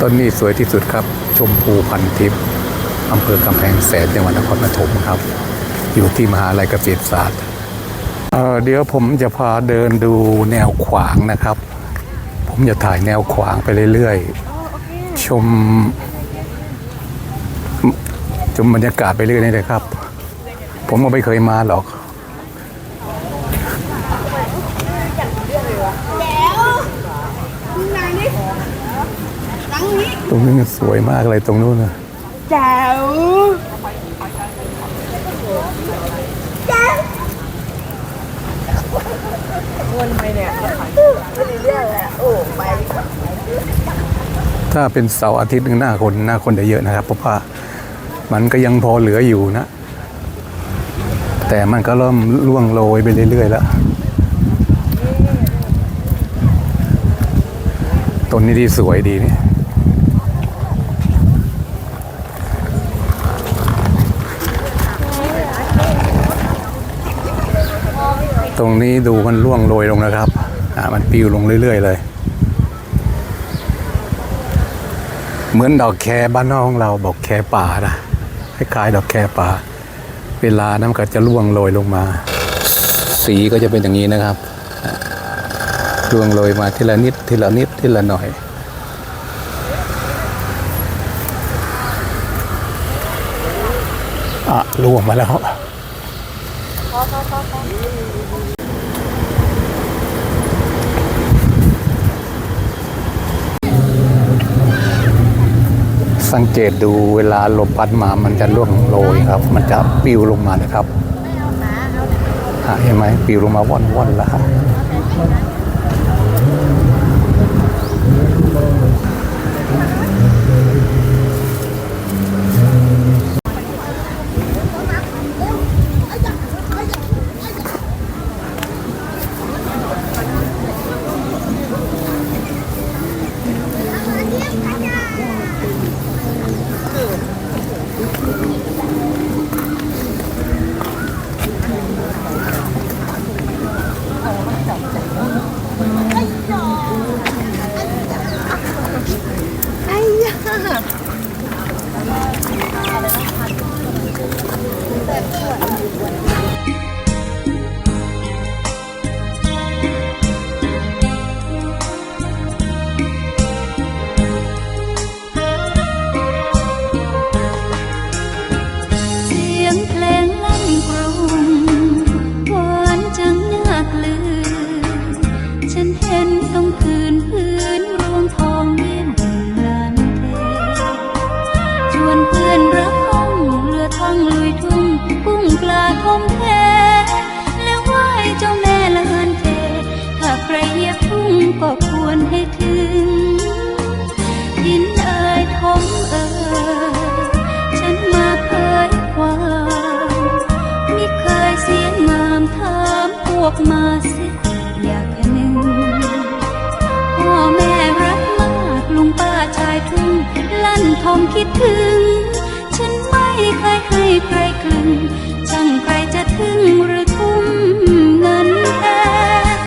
ต้นนี้สวยที่สุดครับ ชมพูพันทิพย์อำเภอกำแพงแสนจังหวัดนครปฐมครับ อยู่ที่มหาลัยเกษตรศาสตร์เเดี๋ยวผมจะพาเดินดูแนวขวางนะครับ ผมจะถ่ายแนวขวางไปเรื่อยๆ ชมชมบรรยากาศไปเรื่อยนี่เลยครับ ผมก็ไม่เคยมาหรอก แล้วไหนนี่หลังนี้ ตรงนี้มันสวยมากเลยตรงนู้นนะแจ๋วแจ๋ววนไปเนี่ยไม่ได้เรื่องแล้วโอ้ไปถ้าเป็นเสาร์อาทิตย์หนึ่งหน้าคนหน้าคนจะเยอะนะครับ เพราะว่ามันก็ยังพอเหลืออยู่นะ แต่มันก็เริ่มล่วงโรยไปเรื่อยๆแล้วต้นนี้ที่สวยดีนี่ ตรงนี้ดูมันล่วงโรยลงนะครับอ่ามันปิวลงเรื่อย ๆ เลย เหมือนดอกแคบ้านนอกของเราบอกแคป่านะคล้ายๆดอกแคป่า เวลาน้ำก็จะร่วงโรยลงมา สีก็จะเป็นอย่างนี้นะครับอ่าร่วงโรยมาทีละนิดทีละนิดทีละหน่อยอะร่วงมาแล้ว สังเกตดูเวลาลมพัดมามันจะล่วงโรยครับ มันจะปิวลงมานะครับเห็นไหมปิวลงมาว่อนว่อนๆแล้วครับ ทมแพแล้วไหว้เจ้าแม่ลานเทถ้าใครเหยียบทุ่งก็ควรให้ถึงหินเอ่ยทมเอ่ยฉันมาเผยความมิเคยเสียงงามถามพวกมาสิอยากแค่หนึ่งพ่อแม่รักมากลุงป้าชายทุ่งลั่นทมคิดถึง ฉันไม่เคยให้ใครคลึง